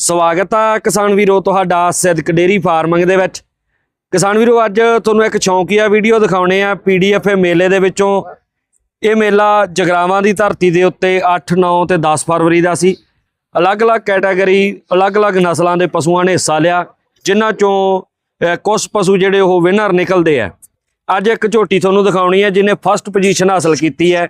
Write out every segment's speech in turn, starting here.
ਸਵਾਗਤ ਆ ਕਿਸਾਨ ਵੀਰੋ ਤੁਹਾਡਾ ਸਿੱਧਕ ਡੇਰੀ ਫਾਰਮਿੰਗ ਦੇ ਵਿੱਚ। ਕਿਸਾਨ ਵੀਰੋ ਅੱਜ ਤੁਹਾਨੂੰ ਇੱਕ ਸ਼ੌਂਕੀਆ ਵੀਡੀਓ ਦਿਖਾਉਣੇ ਆ ਪੀਡੀਐਫ ਮੇਲੇ ਦੇ ਵਿੱਚੋਂ। ਇਹ ਮੇਲਾ ਜਗਰਾਵਾਂ ਦੀ ਧਰਤੀ ਦੇ ਉੱਤੇ 8 9 ਤੇ 10 ਫਰਵਰੀ ਦਾ ਸੀ। ਅਲੱਗ-ਅਲੱਗ ਕੈਟਾਗਰੀ ਅਲੱਗ-ਅਲੱਗ ਨਸਲਾਂ ਦੇ ਪਸ਼ੂਆਂ ਨੇ ਹਿੱਸਾ ਲਿਆ ਜਿਨ੍ਹਾਂ ਚੋਂ ਅਹ, ਕੁਝ ਪਸ਼ੂ ਜਿਹੜੇ ਉਹ ਵਿਨਰ ਨਿਕਲਦੇ ਆ। ਅੱਜ ਇੱਕ ਝੋਟੀ ਤੁਹਾਨੂੰ ਦਿਖਾਉਣੀ ਹੈ ਜਿਹਨੇ ਫਸਟ ਪੋਜੀਸ਼ਨ ਹਾਸਲ ਕੀਤੀ ਹੈ।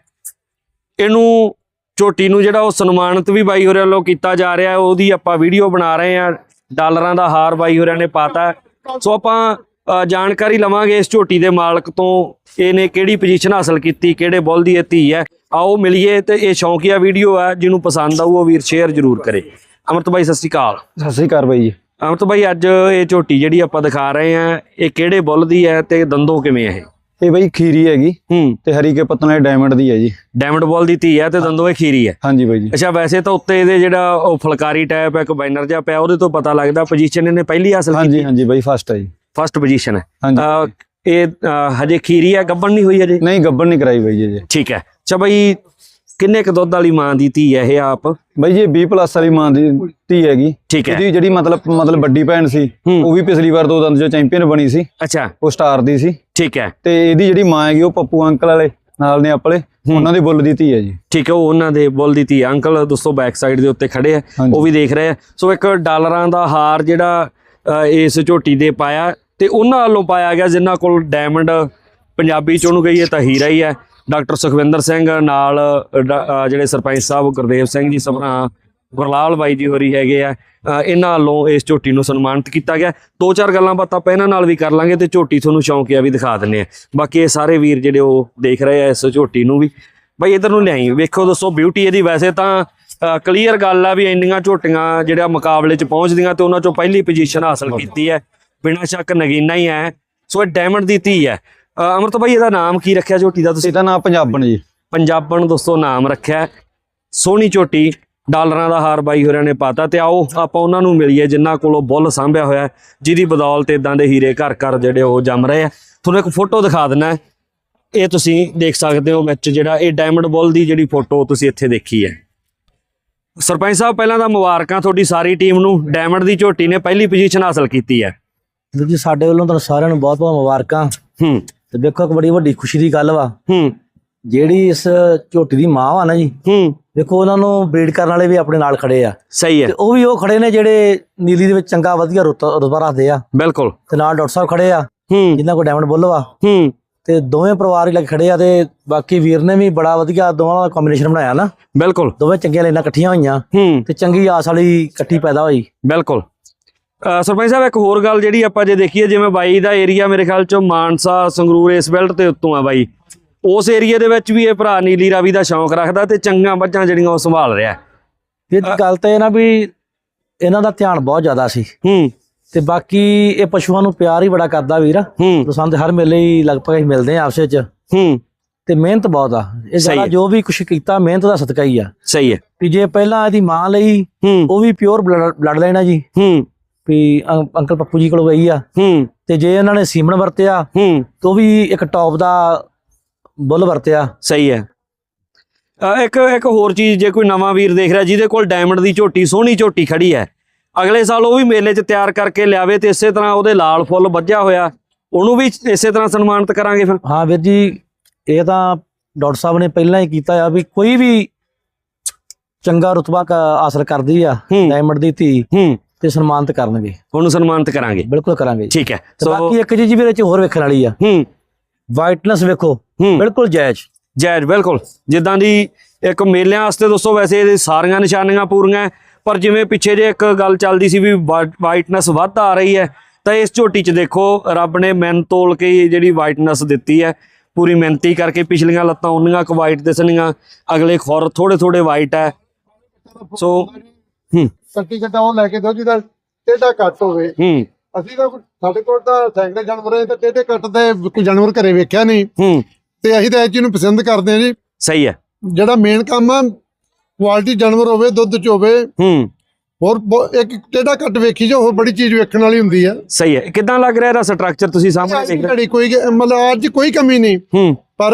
ਇਹਨੂੰ ਝੋਟੀ ਨੂੰ ਜਿਹੜਾ ਉਹ ਸਨਮਾਨਿਤ ਵੀ ਬਾਈ ਹੋਰਿਆਂ ਵੱਲੋਂ ਕੀਤਾ ਜਾ ਰਿਹਾ ਉਹਦੀ ਆਪਾਂ ਵੀਡੀਓ ਬਣਾ ਰਹੇ ਆ ਡਾਲਰਾਂ ਦਾ ਹਾਰ ਬਾਈ ਹੋਰਿਆਂ ਨੇ ਪਾਤਾ। ਸੋ ਆਪਾਂ ਜਾਣਕਾਰੀ ਲਵਾਂਗੇ ਇਸ ਝੋਟੀ ਦੇ ਮਾਲਕ ਤੋਂ ਇਹਨੇ ਕਿਹੜੀ ਪੋਜੀਸ਼ਨ ਹਾਸਲ ਕੀਤੀ ਕਿਹੜੇ ਬੁੱਲ ਦੀ ਇਹ ਧੀ ਹੈ। ਆਓ ਮਿਲੀਏ ਤੇ ਇਹ ਸ਼ੌਂਕੀਆ ਵੀਡੀਓ ਹੈ ਜਿਹਨੂੰ ਪਸੰਦ ਆਊ ਉਹ ਵੀਰ ਸ਼ੇਅਰ ਜ਼ਰੂਰ ਕਰੇ। ਅਮਰਤ ਬਾਈ ਸਤਿ ਸ਼੍ਰੀ ਅਕਾਲ। ਸਤਿ ਸ੍ਰੀ ਅਕਾਲ ਬਾਈ ਜੀ। ਅਮਰਤ ਬਾਈ ਅੱਜ ਇਹ ਝੋਟੀ ਜਿਹੜੀ ਆਪਾਂ ਦਿਖਾ ਰਹੇ ਆ ਇਹ ਕਿਹੜੇ ਬੁੱਲ ਦੀ ਹੈ ਤੇ ਦੰਦੋਂ ਕਿਵੇਂ ਹੈ ਇਹ ਇਹ ਬਾਈ ਖੀਰੀ ਹੈਗੀ ਹੂੰ। ਤੇ ਹਰੀਕੇ ਪੱਤਨ ਵਾਲੇ ਡਾਇਮੰਡ ਦੀ ਹੈ ਜੀ। ਡਾਇਮੰਡ ਬੁੱਲ ਦੀ ਧੀ ਹੈ ਤੇ ਦੰਦੋਂ ਇਹ ਖੀਰੀ ਹੈ। ਹਾਂਜੀ ਬਾਈ ਜੀ। ਅੱਛਾ ਵੈਸੇ ਤਾਂ ਉੱਤੇ ਇਹਦੇ ਜਿਹੜਾ ਉਹ ਫੁਲਕਾਰੀ ਟਾਈਪ ਹੈ ਕੰਬਾਈਨਰ ਜਿਹਾ ਪਿਆ ਉਹਦੇ ਤੋਂ ਪਤਾ ਲੱਗਦਾ ਪੋਜੀਸ਼ਨ ਇਹਨੇ ਪਹਿਲੀ ਹਾਸਲ ਹਾਂਜੀ ਕੀਤੀ ਹਾਂਜੀ ਬਾਈ ਫਸਟ ਹੈ ਜੀ। ਫਸਟ ਪੋਜੀਸ਼ਨ ਹੈ। ਹਾਂਜੀ। ਇਹ ਹਜੇ ਖੀਰੀ ਹੈ ਗੱਬਣ ਨਹੀਂ ਹੋਈ ਹਜੇ? ਨਹੀਂ ਗੱਬਰ ਨਹੀਂ ਕਰਾਈ ਬਾਈ ਜੀ ਠੀਕ ਹੈ। ਅੱਛਾ ਬਈ ਕਿੰਨੇ ਕ ਦੁੱਧ ਵਾਲੀ ਮਾਂ ਦੀ ਧੀ ਹੈ ਇਹ ਆਪ? ਬਾਈ ਇਹ 20 ਪਲੱਸ ਵਾਲੀ ਮਾਂ ਦੀ ਧੀ ਹੈਗੀ। ਠੀਕ ਹੈ। ਇਹਦੀ ਜਿਹੜੀ ਮਤਲਬ ਮਤਲਬ ਵੱਡੀ ਭੈਣ ਸੀ। ਉਹ ਵੀ ਪਿਛਲੀ ਵਾਰ ਦੋ ਦੰਦ ਜੋ ਚੈਂਪੀਅਨ ਬਣੀ ਸੀ। ਅੱਛਾ। ਉਹ ਸਟਾਰ ਦੀ ਸੀ। ਠੀਕ ਹੈ। ਤੇ ਇਹਦੀ ਜਿਹੜੀ ਮਾਂ ਹੈਗੀ ਉਹ ਪੱਪੂ ਅੰਕਲ ਵਾਲੇ ਨਾਲ ਨੇ ਆਪਲੇ ਉਹਨਾਂ ਦੀ ਬੁੱਲ ਦੀ ਧੀ ਹੈ ਜੀ। ਠੀਕ ਹੈ ਉਹ ਉਹਨਾਂ ਦੇ ਬੁੱਲ ਦੀ ਧੀ। ਅੰਕਲ ਦੋਸਤੋ ਬੈਕ ਸਾਈਡ ਦੇ ਉੱਤੇ ਖੜੇ ਆ। ਉਹ ਵੀ ਦੇਖ ਰਹੇ ਆ। ਸੋ ਇੱਕ ਡਾਲਰਾਂ ਦਾ ਹਾਰ ਜਿਹੜਾ ਇਸ ਝੋਟੀ ਦੇ ਪਾਇਆ ਤੇ ਉਹਨਾਂ ਵੱਲੋਂ ਪਾਇਆ ਗਿਆ ਜਿਨ੍ਹਾਂ ਕੋਲ ਡਾਇਮੰਡ ਪੰਜਾਬੀ ਚ ਉਹਨੂੰ ਕਹੀਏ ਤਾਂ ਹੀਰਾ ਹੀ ਹੈ। ਡਾਕਟਰ ਸੁਖਵਿੰਦਰ ਸਿੰਘ ਨਾਲ ਜਿਹੜੇ ਸਰਪੰਚ ਸਾਹਿਬ ਗੁਰਦੇਵ ਸਿੰਘ ਜੀ ਸਭਨਾ ਗੁਰਲਾਲ ਬਾਈ ਜੀ ਹੋਰੀ ਹੈਗੇ ਆ ਇਹਨਾਂ ਵੱਲੋਂ ਇਸ ਝੋਟੀ ਨੂੰ ਸਨਮਾਨਿਤ ਕੀਤਾ ਗਿਆ। ਦੋ ਚਾਰ ਗੱਲਾਂ ਬਾਤਾਂ ਆਪਾਂ ਇਹਨਾਂ ਨਾਲ ਵੀ ਕਰ ਲਾਂਗੇ ਤੇ ਝੋਟੀ ਤੁਹਾਨੂੰ ਸ਼ੌਂਕੀਆ ਵੀ ਦਿਖਾ ਦਿੰਨੇ ਆ। ਬਾਕੀ ਇਹ ਸਾਰੇ ਵੀਰ ਜਿਹੜੇ ਉਹ ਦੇਖ ਰਹੇ ਆ ਇਸ ਝੋਟੀ ਨੂੰ ਵੀ। ਬਾਈ ਇਧਰ ਨੂੰ ਲਿਆਈ। ਵੇਖੋ ਦੋਸਤੋ ਬਿਊਟੀ ਇਹਦੀ ਵੈਸੇ ਤਾਂ ਕਲੀਅਰ ਗੱਲ ਆ ਵੀ ਇੰਨੀਆਂ ਝੋਟੀਆਂ ਜਿਹੜਾ ਮੁਕਾਬਲੇ 'ਚ ਪਹੁੰਚਦੀਆਂ ਤੇ ਉਹਨਾਂ 'ਚੋਂ ਪਹਿਲੀ ਪੋਜੀਸ਼ਨ ਹਾਸਲ ਕੀਤੀ ਹੈ। ਬਿਨਾਂ ਸ਼ੱਕ ਨਗੀਨਾ ਹੀ ਹੈ। ਸੋ ਇਹ ਡਾਇਮੰਡ ਦੀ ਧੀ ਹੈ। ਅਮਰਤ ਭਾਈ ਇਹਦਾ ਨਾਮ ਕੀ ਰੱਖਿਆ ਝੋਟੀ ਦਾ ਤੁਸੀਂ? ਇਹਦਾ ਨਾਮ ਪੰਜਾਬਣ ਜੀ। ਪੰਜਾਬਣ ਦੋਸਤੋ ਨਾਮ ਰੱਖਿਆ। ਸੋਹਣੀ ਝੋਟੀ ਡਾਲਰਾਂ ਦਾ ਹਾਰ ਬਾਈ ਹੋਰਿਆਂ ਨੇ ਪਾਤਾ ਤੇ ਆਓ ਆਪਾਂ ਉਹਨਾਂ ਨੂੰ ਮਿਲੀਏ ਜਿਨ੍ਹਾਂ ਕੋਲੋਂ ਬੁੱਲ ਸਾਂਭਿਆ ਹੋਇਆ ਜਿਹਦੀ ਬਦੌਲਤ ਇਦਾਂ ਦੇ ਹੀਰੇ ਘਰ ਘਰ ਜਿਹੜੇ ਉਹ ਜੰਮ ਰਹੇ ਆ। ਤੁਹਾਨੂੰ ਇੱਕ ਫੋਟੋ ਦਿਖਾ ਦਿੰਨਾ ਹੈ। ਇਹ ਤੁਸੀਂ ਦੇਖ ਸਕਦੇ ਹੋ ਵਿੱਚ ਜਿਹੜਾ ਇਹ ਡਾਇਮੰਡ ਬੁੱਲ ਦੀ ਜਿਹੜੀ ਫੋਟੋ ਤੁਸੀਂ ਇੱਥੇ ਦੇਖੀ ਹੈ। ਸਰਪੰਚ ਸਾਹਿਬ ਪਹਿਲਾਂ ਤਾਂ ਮੁਬਾਰਕਾਂ ਤੁਹਾਡੀ ਸਾਰੀ ਟੀਮ ਨੂੰ। ਡਾਇਮੰਡ ਦੀ ਝੋਟੀ ਨੇ ਪਹਿਲੀ ਪੋਜੀਸ਼ਨ ਹਾਸਲ ਕੀਤੀ ਹੈ। ਵੀਰ ਜੀ ਸਾਡੇ ਵੱਲੋਂ ਤੁਹਾਨੂੰ ਸਾਰਿਆਂ ਨੂੰ ਬਹੁਤ ਬਹੁਤ ਮੁਬਾਰਕਾਂ। ਹੂੰ। ਤੇ ਵੇਖੋ ਇੱਕ ਬੜੀ ਵੱਡੀ ਖੁਸ਼ੀ ਦੀ ਗੱਲ ਵਾ। ਹੂੰ। ਜਿਹੜੀ ਇਸ ਝੋਟੀ ਦੀ ਮਾਂ ਵਾ ਨਾ ਜੀ ਹੂੰ। ਵੇਖੋ ਉਹਨਾਂ ਨੂੰ ਬਰੀਡ ਕਰਨ ਵਾਲੇ ਵੀ ਆਪਣੇ ਨਾਲ ਖੜੇ ਆ। ਸਹੀ ਹੈ ਤੇ ਉਹ ਵੀ ਉਹ ਖੜੇ ਨੇ ਜਿਹੜੇ ਨੀਲੀ ਦੇ ਵਿੱਚ ਚੰਗਾ ਵਧੀਆ ਰੁਤ- ਰੁਤਬਾ ਰੱਖਦੇ ਆ। ਬਿਲਕੁਲ। ਤੇ ਨਾਲ ਡਾਕਟਰ ਸਾਹਿਬ ਖੜੇ ਆ ਹੂੰ। ਜਿਨ੍ਹਾਂ ਕੋਲ ਡਾਇਮੰਡ ਬੁੱਲ ਵਾ। ਹੂੰ। ਤੇ ਦੋਵੇਂ ਪਰਿਵਾਰ ਹੀ ਲੱਗ ਖੜੇ ਆ ਤੇ ਬਾਕੀ ਵੀਰ ਨੇ ਵੀ ਬੜਾ ਵਧੀਆ ਦੋਵਾਂ ਦਾ ਕੰਬੀਨੇਸ਼ਨ ਬਣਾਇਆ ਨਾ। ਬਿਲਕੁਲ। ਦੋਵੇਂ ਚੰਗੀਆਂ ਲਾਈਨਾਂ ਇਕੱਠੀਆਂ ਹੋਈਆਂ। ਹੂੰ। ਤੇ ਚੰਗੀ ਆਸ ਵਾਲੀ ਇਕੱਠੀ ਪੈਦਾ ਹੋਈ। ਬਿਲਕੁਲ। ਸਰਪੰਚ ਸਾਹਿਬ ਇੱਕ ਹੋਰ ਗੱਲ ਜਿਹੜੀ ਆਪਾਂ ਜੇ ਦੇਖੀਏ ਜਿਵੇਂ ਬਾਈ ਦਾ ਏਰੀਆ ਮੇਰੇ ਖਿਆਲ ਚ ਮਾਨਸਾ ਸੰਗਰੂਰ ਇਸ ਬੈਲਟ ਤੇ ਉੱਤੋਂ ਆ ਬਾਈ। ਉਸ ਏਰੀਆ ਦੇ ਵਿੱਚ ਵੀ ਇਹ ਭਰਾ ਨੀਲੀ ਰਾਵੀ ਦਾ ਸ਼ੌਂਕ ਰੱਖਦਾ ਤੇ ਚੰਗਾ ਮੱਝਾਂ ਜਿਹੜੀਆਂ ਉਹ ਸੰਭਾਲ ਰਿਹਾ। ਇਹ ਗੱਲ ਤਾਂ ਨਾ ਵੀ ਇਹਨਾਂ ਦਾ ਧਿਆਨ ਬਹੁਤ ਜ਼ਿਆਦਾ ਸੀ। ਹੂੰ। ਤੇ ਬਾਕੀ ਇਹ ਪਸ਼ੂਆਂ ਨੂੰ ਪਿਆਰ ਹੀ ਬੜਾ ਕਰਦਾ ਵੀਰ। ਹੂੰ। ਤੋਂ ਤੇ ਹਰ ਮੇਲੇ ਹੀ ਲਗਭਗ ਅਸੀਂ ਮਿਲਦੇ ਆ ਆਪਸ ਵਿੱਚ। ਹੂੰ। ਤੇ ਮਿਹਨਤ ਬਹੁਤ ਆ। ਇਹ ਹੈ। ਜੋ ਵੀ ਕੁਛ ਕੀਤਾ ਮਿਹਨਤ ਦਾ ਸਦਕਾ ਹੀ ਆ। ਸਹੀ ਹੈ। ਵੀ ਜੇ ਪਹਿਲਾਂ ਇਹਦੀ ਮਾਂ ਲਈ ਹੂੰ। ਉਹ ਵੀ ਪਿਓਰ ਬਲੱਡ ਲਾਈਨ ਆ ਜੀ। ਹੂੰ। ਵੀ ਅੰ- ਅੰਕਲ ਪੱਪੂ ਜੀ ਕੋਲ ਗਈ ਆ। ਹੂੰ। ਤੇ ਜੇ ਇਹਨਾਂ ਨੇ ਸੀਮਨ ਵਰਤਿਆ ਹੂੰ। ਤਾਂ ਉਹ ਵੀ ਇੱਕ ਟੌਪ ਦਾ ਬੁੱਲ ਵਰਤਿਆ। ਸਹੀ ਹੈ। ਅ, ਇੱਕ ਇੱਕ ਹੋਰ ਚੀਜ਼ ਜੇ ਕੋਈ ਨਵਾਂ ਵੀਰ ਦੇਖ ਰਿਹਾ ਜਿਹਦੇ ਕੋਲ ਡਾਇਮੰਡ ਦੀ ਝੋਟੀ ਸੋਹਣੀ ਝੋਟੀ ਖੜੀ ਹੈ ਅਗਲੇ ਸਾਲ ਉਹ ਵੀ ਮੇਲੇ 'ਚ ਤਿਆਰ ਕਰਕੇ ਲਿਆਵੇ ਤੇ ਇਸੇ ਤਰ੍ਹਾਂ ਉਹਦੇ ਲਾਲ ਫੁੱਲ ਵੱਜਿਆ ਹੋਇਆ ਉਹਨੂੰ ਵੀ ਇਸੇ ਤਰ੍ਹਾਂ ਸਨਮਾਨਿਤ ਕਰਾਂਗੇ ਫਿਰ। ਹਾਂ ਵੀਰ ਜੀ ਇਹ ਤਾਂ ਡਾਕਟਰ ਸਾਹਿਬ ਨੇ ਪਹਿਲਾਂ ਹੀ ਕੀਤਾ ਆ ਵੀ ਕੋਈ ਵੀ ਚੰਗਾ ਰੁਤਬਾ ਕ- ਹਾਸਲ ਕਰਦੀ ਆ ਹੂੰ। ਡਾਇਮੰਡ ਦੀ ਧੀ। ਹੂੰ। ਤੇ ਸਨਮਾਨਿਤ ਕਰਨਗੇ। ਉਹਨੂੰ ਸਨਮਾਨਿਤ ਕਰਾਂਗੇ। ਬਿਲਕੁਲ ਕਰਾਂਗੇ। ਠੀਕ ਹੈ। ਸੋ ਬਾਕੀ ਇੱਕ ਚੀਜ਼ ਵੀ ਇਹਦੇ ਚ ਹੋਰ ਵੇਖਣ ਵਾਲੀ ਆ। ਹੂੰ। ਵਾਈਟਨੈਸ ਵੇਖੋ। ਹੂੰ। ਬਿਲਕੁਲ ਜਾਇਜ਼ ਜੈਜ ਬਿਲਕੁਲ। ਜਿੱਦਾਂ ਦੀ ਇੱਕ ਮੇਲਿਆਂ ਵਾਸਤੇ ਦੋਸਤੋ ਵੈਸੇ ਇਹਦੇ ਸਾਰੀਆਂ ਨਿਸ਼ਾਨੀਆਂ ਪੂਰੀਆਂ ਪਰ ਜਿਵੇਂ ਪਿੱਛੇ ਜੇ ਇੱਕ ਗੱਲ ਚੱਲਦੀ ਸੀ ਵੀ ਵਾਈਟਨੈਸ ਵੱਧ ਆ ਰਹੀ ਹੈ ਤਾਂ ਇਸ ਝੋਟੀ 'ਚ ਦੇਖੋ ਰੱਬ ਨੇ ਮੈਨ ਤੋਲ ਕੇ ਜਿਹੜੀ ਵਾਈਟਨੈਸ ਦਿੱਤੀ ਹੈ ਪੂਰੀ ਮਿਹਨਤੀ ਕਰਕੇ ਪਿਛਲੀਆਂ ਲੱਤਾਂ ਉਨੀਆਂ ਕੁ ਵਾਈਟ ਦਿਸਣੀਆਂ ਅਗਲੇ ਖੁਰ ਥੋੜੇ ਥੋੜੇ ਵਾਈਟ ਹੈ। ਸੋ ਹੂੰ। ਕੱਟੀ ਕੱਟਾ ਉਹ ਲੈ ਕੇ ਦਿਓ ਜਿਹਦਾ ਟੇਢਾ ਕੱਟ ਹੋਵੇ। ਹੂੰ। ਅਸੀਂ ਤਾਂ ਸਾਡੇ ਕੋਲ ਤਾਂ ਸੈਂਕੜੇ ਜਾਨਵਰ ਹੈ ਤੇ ਟੇਢੇ ਕੱਟ ਦੇ ਕੋਈ ਜਾਨਵਰ ਘਰੇ ਵੇਖਿਆ ਨਹੀਂ। ਹੂੰ। ਤੇ ਅਸੀਂ ਤਾਂ ਇਹ ਚੀਜ਼ ਨੂੰ ਪਸੰਦ ਕਰਦੇ ਹਾਂ ਜੀ। ਸਹੀ ਹੈ। ਜਿਹੜਾ ਮੇਨ ਕੰਮ ਆ ਕੁਆਲਿਟੀ ਜਾਨਵਰ ਹੋਵੇ ਦੁੱਧ ਚ ਹੋਵੇ। ਹੂੰ। ਹੋਰ ਇੱਕ ਟੇਢਾ ਕੱਟ ਵੇਖੀ ਜੋ ਹੋਰ ਬੜੀ ਚੀਜ਼ ਵੇਖਣ ਵਾਲੀ ਹੁੰਦੀ ਆ ਸਹੀ ਹੈ। ਕਿਦਾਂ ਲੱਗ ਰਿਹਾ ਇਹਦਾ ਸਟਰਕਚਰ ਤੁਸੀਂ ਸਾਹਮਣੇ ਦੇਖ ਰਹੇ ਕੋਈ ਮਤਲਬ ਅੱਜ ਕੋਈ ਕਮੀ ਨਹੀਂ। ਹੂੰ। ਪਰ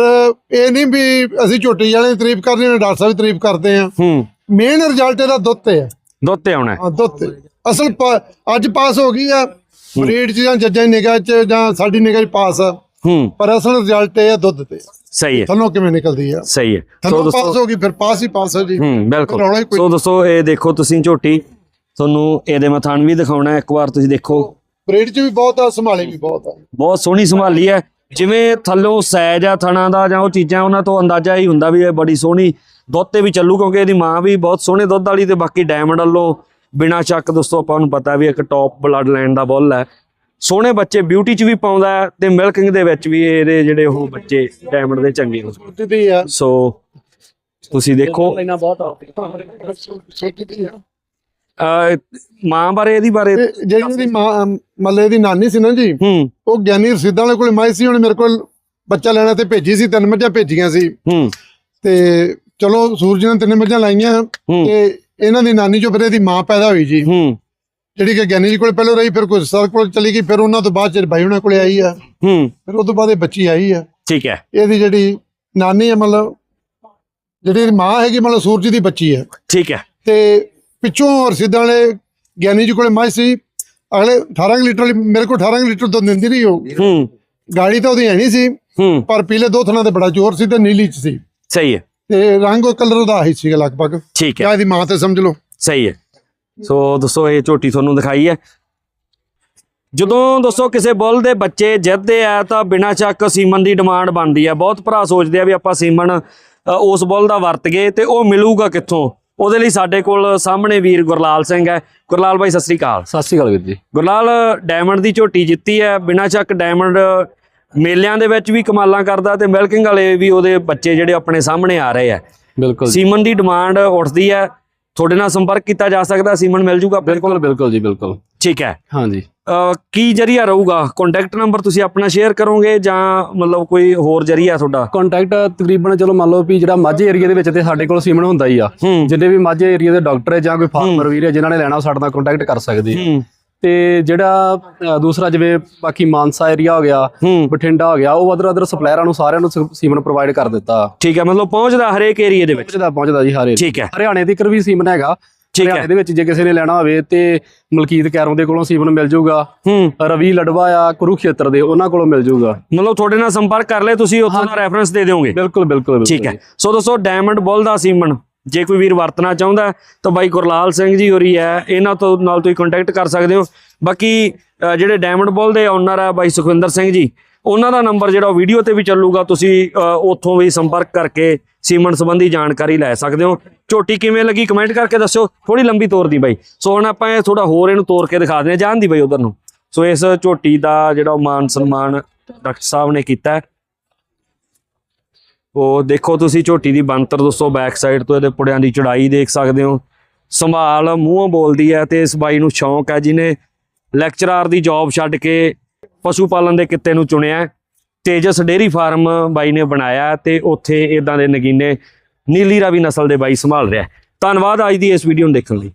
ਇਹ ਨਹੀਂ ਵੀ ਅਸੀਂ ਝੋਟੀ ਵਾਲੇ ਦੀ ਤਾਰੀਫ ਕਰਨੀ ਨਾ ਡਾਕਟਰ ਸਾਹਿਬ ਦੀ ਤਾਰੀਫ ਕਰਦੇ ਆ ਹੂੰ। ਮੇਨ ਰਿਜ਼ਲਟ ਇਹਦਾ ਦੁੱਧ ਤੇ ਆ ਦੁੱਧ ਤੇ ਆਉਣਾ ਹੈ। ਹਾਂ, ਦੁੱਧ ਤੇ ਅਸਲ ਪਾ- ਅੱਜ ਪਾਸ ਹੋ ਗਈ ਆ। ਬਰੀਡ ਚ ਜਾਂ ਜੱਜਾਂ ਦੀ ਨਿਗਾਹ ਚ ਜਾਂ ਸਾਡੀ ਨਿਗਾਹ ਚ ਪਾਸ ਆ। ਹੂੰ। ਪਰ ਅਸਲ ਰਿਜ਼ਲਟ ਇਹ ਆ ਦੁੱਧ ਤੇ। ਸਹੀ ਹੈ। ਥੱਲੋਂ ਕਿਵੇਂ ਨਿਕਲਦੀ ਆ? ਸਹੀ ਹੈ। ਸੋ ਥੱਲੋਂ ਦੋਸਤੋ ਪਾਸ ਹੋ ਗਈ ਫਿਰ ਪਾਸ ਹੀ ਪਾਸ ਹੋ ਜੀ। ਹੂੰ ਬਿਲਕੁਲ। ਰੌਲਾ ਹੀ ਕੋਈ ਸੋ ਦੋਸਤੋ ਇਹ ਦੇਖੋ ਤੁਸੀਂ ਝੋਟੀ। ਤੁਹਾਨੂੰ ਇਹਦੇ ਮਥਾਨ ਵੀ ਦਿਖਾਉਣਾ ਹੈ, ਇੱਕ ਵਾਰ ਤੁਸੀਂ ਦੇਖੋ। ਬਰੀਡ ਚ ਵੀ ਬਹੁਤ ਆ ਸੰਭਾਲੇ ਵੀ ਬਹੁਤ ਆ। ਬਹੁਤ ਸੋਹਣੀ ਸੰਭਾਲੀ ਹੈ। ਜਿਵੇਂ ਥੱਲੋਂ ਸੈਜ ਆ ਥਣਾ ਦਾ ਜਾਂ ਉਹ ਚੀਜ਼ਾਂ ਉਹਨਾਂ ਤੋਂ ਅੰਦਾਜ਼ਾ ਹੀ ਹੁੰਦਾ ਵੀ ਇਹ ਬੜੀ ਸੋਹਣੀ ਦੁੱਧ ਤੇ ਵੀ ਚੱਲੂ ਕਿਉਂਕਿ ਇਹਦੀ ਮਾਂ ਵੀ ਬਹੁਤ ਸੋਹਣੇ ਦੁੱਧ ਵਾਲੀ ਤੇ ਬਾਕੀ ਡਾਇਮੰਡ ਵੱਲੋਂ ਬਿਨਾਂ ਸ਼ੱਕ ਦੋਸਤੋ ਆਪਾਂ ਨੂੰ ਪਤਾ ਵੀ ਇੱਕ ਟੌਪ ਬਲੱਡ ਲਾਈਨ ਦਾ ਬੁੱਲ ਹੈ। ਸੋਹਣੇ ਬੱਚੇ ਬਿਊਟੀ ਚ ਵੀ ਪਾਉਂਦਾ ਹੈ ਤੇ ਮਿਲਕਿੰਗ ਦੇ ਵਿੱਚ ਵੀ ਇਹਦੇ ਜਿਹੜੇ ਉਹ ਬੱਚੇ ਡਾਇਮੰਡ ਦੇ ਚੰਗੇ ਹੁੰਦੇ ਦੁੱਧ ਦੀ ਆ। ਸੋ ਤੁਸੀਂ ਦੇਖੋ। ਦੀ ਮਾਂ ਬਾਰੇ ਇਹਦੀ ਬਾਰੇ ਜਿਹੜੀ ਉਹਦੀ ਮਾਂ ਮੱਲੇ ਦੀ ਨਾਨੀ ਸੀ ਨਾ ਜੀ ਹੂੰ। ਉਹ ਗਿਆਨੀ ਰਸੀਦਾਂ ਵਾਲੇ ਕੋਲੇ ਮਾਈ ਸੀ ਉਹਨੇ ਮੇਰੇ ਕੋਲ ਬੱਚਾ ਲੈਣਾ ਤੇ ਭੇਜੀ ਸੀ ਤਿੰਨ ਮੱਝਾਂ ਭੇਜੀਆਂ ਸੀ। ਹੂੰ। ਤੇ ਚਲੋ ਸੂਰਜ ਨੇ ਤਿੰਨ ਮੱਝਾਂ ਲਾਈਆਂ ਤੇ ਇਹਨਾਂ ਦੀ ਨਾਨੀ ਚੋਂ ਫਿਰ ਇਹਦੀ ਮਾਂ ਪੈਦਾ ਹੋਈ ਜੀ। ਹੂੰ। ਜਿਹੜੀ ਕਿ ਗਿਆਨੀ ਜੀ ਕੋਲ ਪਹਿਲਾਂ ਰਹੀ ਫਿਰ ਕੋਈ ਸਰ ਕੋਲ ਚਲੀ ਗਈ ਫਿਰ ਉਹਨਾਂ ਤੋਂ ਬਾਅਦ ਚ ਬਾਈ ਉਹਨਾਂ ਕੋਲੇ ਆਈ ਆ। ਹੂੰ। ਫਿਰ ਉਸ ਤੋਂ ਬਾਅਦ ਇਹ ਬੱਚੀ ਆਈ ਆ। ਠੀਕ ਹੈ। ਇਹਦੀ ਜਿਹੜੀ ਨਾਨੀ ਹੈ ਮਤਲਬ ਜਿਹੜੀ ਮਾਂ ਹੈਗੀ ਮਤਲਬ ਸੂਰਜ ਦੀ ਬੱਚੀ ਹੈ ਠੀਕ ਹੈ। ਤੇ ਪਿੱਛੋਂ ਰਸੀਦਾਂ ਵਾਲੇ ਗਿਆਨੀ ਜੀ ਕੋਲੇ ਮਾਈ ਸੀ ਅਗਲੇ 18 ਕੁ ਲੀਟਰ ਮੇਰੇ ਕੋਲ 18 ਕੁ ਲੀਟਰ ਦੁੱਧ ਦਿੰਦੀ ਰਹੀ ਉਹ। ਹੂੰ। ਗਾੜੀ ਤਾਂ ਉਹਦੀ ਹੈ ਨਹੀਂ ਸੀ ਹੂੰ। ਪਰ ਪੀਲੇ ਦੋ ਥਣਾ ਤੇ ਬੜਾ ਜ਼ੋਰ ਸੀ ਤੇ ਨੀਲੀ ਚ ਸੀ। ਸਹੀ ਹੈ। ਤੇ ਰੰਗ ਉਹ ਕਲਰ ਉਹਦਾ ਆਹੀ ਸੀਗਾ ਲਗਭਗ। ਠੀਕ ਹੈ। ਇਹਦੀ ਮਾਂ ਤੇ ਸਮਝ ਲਓ। ਸਹੀ ਹੈ। ਸੋ ਦੋਸਤੋ ਇਹ ਝੋਟੀ ਤੁਹਾਨੂੰ ਦਿਖਾਈ ਹੈ। ਜਦੋਂ ਦੋਸਤੋ ਕਿਸੇ ਬੁੱਲ ਦੇ ਬੱਚੇ ਜਿੱਤਦੇ ਆ ਤਾਂ ਬਿਨਾਂ ਸ਼ੱਕ ਸੀਮਨ ਦੀ ਡਿਮਾਂਡ ਬਣਦੀ ਹੈ। ਬਹੁਤ ਭਰਾ ਸੋਚਦੇ ਆ ਵੀ ਆਪਾਂ ਸੀਮਨ ਉਸ ਬੁੱਲ ਦਾ ਵਰਤ ਗਏ ਤੇ ਉਹ ਮਿਲੂਗਾ ਕਿੱਥੋਂ? ਉਹਦੇ ਲਈ ਸਾਡੇ ਕੋਲ ਸਾਹਮਣੇ ਵੀਰ ਗੁਰਲਾਲ ਸਿੰਘ ਹੈ। ਗੁਰਲਾਲ ਭਾਈ ਸਤਿ ਸ੍ਰੀ ਅਕਾਲ। ਸਤਿ ਸ਼੍ਰੀ ਅਕਾਲ ਵੀਰ ਜੀ। ਗੁਰਲਾਲ ਡਾਇਮੰਡ ਦੀ ਝੋਟੀ ਜਿੱਤੀ ਹੈ। ਬਿਨਾਂ ਸ਼ੱਕ ਡਾਇਮੰਡ ਮੇਲਿਆਂ ਦੇ ਵਿੱਚ ਵੀ ਕਮਾਲਾਂ ਕਰਦਾ ਤੇ ਮਿਲਕਿੰਗ ਵਾਲੇ ਵੀ ਉਹਦੇ ਬੱਚੇ ਜਿਹੜੇ ਆਪਣੇ ਸਾਹਮਣੇ ਆ ਰਹੇ ਆ। ਬਿਲਕੁਲ ਸੀਮਨ ਦੀ ਡਿਮਾਂਡ ਉੱਠਦੀ ਹੈ ਤੁਹਾਡੇ ਨਾਲ ਸੰਪਰਕ ਕੀਤਾ ਜਾ ਸਕਦਾ ਸੀਮਨ ਮਿਲ ਜੂਗਾ ਬਿਲਕੁਲ ਬਿਲਕੁਲ ਜੀ ਬਿਲਕੁਲ। ਠੀਕ ਹੈ। ਹਾਂਜੀ। ਕੀ ਜਰੀਆ ਰਹੂਗਾ? ਕੰਟੈਕਟ ਨੰਬਰ ਤੁਸੀਂ ਆਪਣਾ ਸ਼ੇਅਰ ਕਰੋਗੇ ਜਾਂ ਮਤਲਬ ਕੋਈ ਹੋਰ ਜਰੀਆ ਤੁਹਾਡਾ? ਕੰਟੈਕਟ ਤਕਰੀਬਨ ਚਲੋ ਮੰਨ ਲਓ ਵੀ ਜਿਹੜਾ ਮਾਝੇ ਏਰੀਆ ਦੇ ਵਿੱਚ ਤੇ ਸਾਡੇ ਕੋਲ ਸੀਮਨ ਹੁੰਦਾ ਹੀ ਆ। ਜਿੰਨੇ ਵੀ ਮਾਝੇ ਏਰੀਆ ਦੇ ਡਾਕਟਰ ਹੈ ਜਾਂ ਕੋਈ ਫਾਰਮਰ ਵੀਰ ਹੈ ਜਿਨ੍ਹਾਂ ਨੇ ਲੈਣਾ ਸਾਡੇ ਨਾਲ ਕੰਟੈਕਟ ਕਰ ਸਕਦੇ ਆ। ਤੇ ਜਿਹੜਾ ਦੂਸਰਾ ਜਿਵੇਂ ਬਾਕੀ ਮਾਨਸਾ ਏਰੀਆ ਹੋ ਗਿਆ ਬਠਿੰਡਾ ਹੋ ਗਿਆ ਉਹ ਅਦਰ ਅਦਰ ਸਪਲਾਇਰਾਂ ਨੂੰ ਸਾਰਿਆਂ ਨੂੰ ਸੀਮਨ ਪ੍ਰੋਵਾਈਡ ਕਰ ਦਿੱਤਾ। ਠੀਕ ਹੈ ਮਤਲਬ ਪਹੁੰਚਦਾ ਹਰੇਕ ਏਰੀਆ ਦੇ ਵਿੱਚ? ਪਹੁੰਚਦਾ ਪਹੁੰਚਦਾ ਜੀ ਹਰ ਏਰੀਆ ਠੀਕ ਹੈ। ਹਰਿਆਣੇ ਤੀਕਰ ਵੀ ਸੀਮਨ ਹੈਗਾ। ਠੀਕ ਹੈ। ਹਰਿਆਣੇ ਦੇ ਵਿੱਚ ਜੇ ਕਿਸੇ ਨੇ ਲੈਣਾ ਹੋਵੇ ਤੇ ਮਲਕੀਤ ਕੈਰੋਂ ਦੇ ਕੋਲੋਂ ਸੀਮਨ ਮਿਲ ਜਾਊਗਾ ਹੂੰ। ਰਵੀ ਲੜਵਾ ਆ ਕੁਰੂਖੇਤਰ ਦੇ ਉਹਨਾਂ ਕੋਲੋਂ ਮਿਲ ਜਾਊਗਾ ਮਤਲਬ ਤੁਹਾਡੇ ਨਾਲ ਸੰਪਰਕ ਕਰ ਲੈ ਤੁਸੀਂ ਉੱਥੋਂ ਦਾ ਰੈਫਰੈਂਸ ਦੇ ਦਿਓਗੇ? ਬਿਲਕੁਲ ਬਿਲਕੁਲ ਠੀਕ ਹੈ। ਸੋ ਦੋਸਤੋ ਡਾਇਮੰਡ ਬੁੱਲ ਦਾ ਸੀਮਨ। ਜੇ ਕੋਈ ਵੀਰ ਵਰਤਣਾ ਚਾਹੁੰਦਾ ਤਾਂ ਬਾਈ ਗੁਰਲਾਲ ਸਿੰਘ ਜੀ ਹੋਰੀ ਹੈ, ਇਹਨਾਂ ਤੋਂ ਨਾਲ ਤੁਸੀਂ ਕੰਟੈਕਟ ਕਰ ਸਕਦੇ ਹੋ। ਬਾਕੀ ਜਿਹੜੇ ਡਾਇਮੰਡ ਬੁੱਲ ਦੇ ਓਨਰ ਹੈ ਬਾਈ ਸੁਖਵਿੰਦਰ ਸਿੰਘ ਜੀ, ਉਹਨਾਂ ਦਾ ਨੰਬਰ ਜਿਹੜਾ ਵੀਡੀਓ ਤੇ ਵੀ ਚੱਲੂਗਾ, ਤੁਸੀਂ ਉੱਥੋਂ ਵੀ ਸੰਪਰਕ ਕਰਕੇ ਸੀਮਨ ਸੰਬੰਧੀ ਜਾਣਕਾਰੀ ਲੈ ਸਕਦੇ ਹੋ। ਝੋਟੀ ਕਿਵੇਂ ਲੱਗੀ ਕਮੈਂਟ ਕਰਕੇ ਦੱਸਿਓ ਥੋੜੀ ਲੰਬੀ ਤੋਰ ਦੀ ਬਾਈ। ਸੋ ਹੁਣ ਆਪਾਂ ਇਹ ਥੋੜਾ ਹੋਰ ਇਹਨੂੰ ਤੋਰ ਕੇ ਦਿਖਾ ਦਿੰਦੇ ਹਾਂ, ਜਾਣ ਦੀ ਬਾਈ ਉਧਰ ਨੂੰ। ਸੋ ਇਸ ਝੋਟੀ ਦਾ ਜਿਹੜਾ ਉਹ ਮਾਨ ਸਨਮਾਨ ਡਾਕਟਰ ਸਾਹਿਬ ਨੇ ਕੀਤਾ ਉਹ ਦੇਖੋ ਤੁਸੀਂ ਝੋਟੀ ਦੀ ਬੰਤਰ ਦੋਸਤੋ ਬੈਕ ਸਾਈਡ ਤੋਂ ਇਹਦੇ ਪੁੜਿਆਂ ਦੀ ਚੜਾਈ ਦੇਖ ਸਕਦੇ ਹੋ। ਸੰਭਾਲ ਮੂੰਹੋਂ ਬੋਲਦੀ ਹੈ ਤੇ ਇਸ ਬਾਈ ਨੂੰ ਸ਼ੌਂਕ ਹੈ, ਜਿਹਨੇ ਲੈਕਚਰਾਰ ਦੀ ਜੌਬ ਛੱਡ ਕੇ ਪਸ਼ੂ ਪਾਲਣ ਦੇ ਕਿੱਤੇ ਨੂੰ ਚੁਣਿਆ ਤੇਜਸ ਡੇਰੀ ਫਾਰਮ ਬਾਈ ਨੇ ਬਣਾਇਆ ਹੈ ਤੇ ਉੱਥੇ ਇਦਾਂ ਦੇ ਨਗੀਨੇ ਨੀਲੀ ਰਾਵੀ ਨਸਲ ਦੇ ਬਾਈ ਸੰਭਾਲ ਰਿਹਾ ਧੰਨਵਾਦ ਅੱਜ ਦੀ ਇਸ ਵੀਡੀਓ ਨੂੰ ਦੇਖਣ ਲਈ।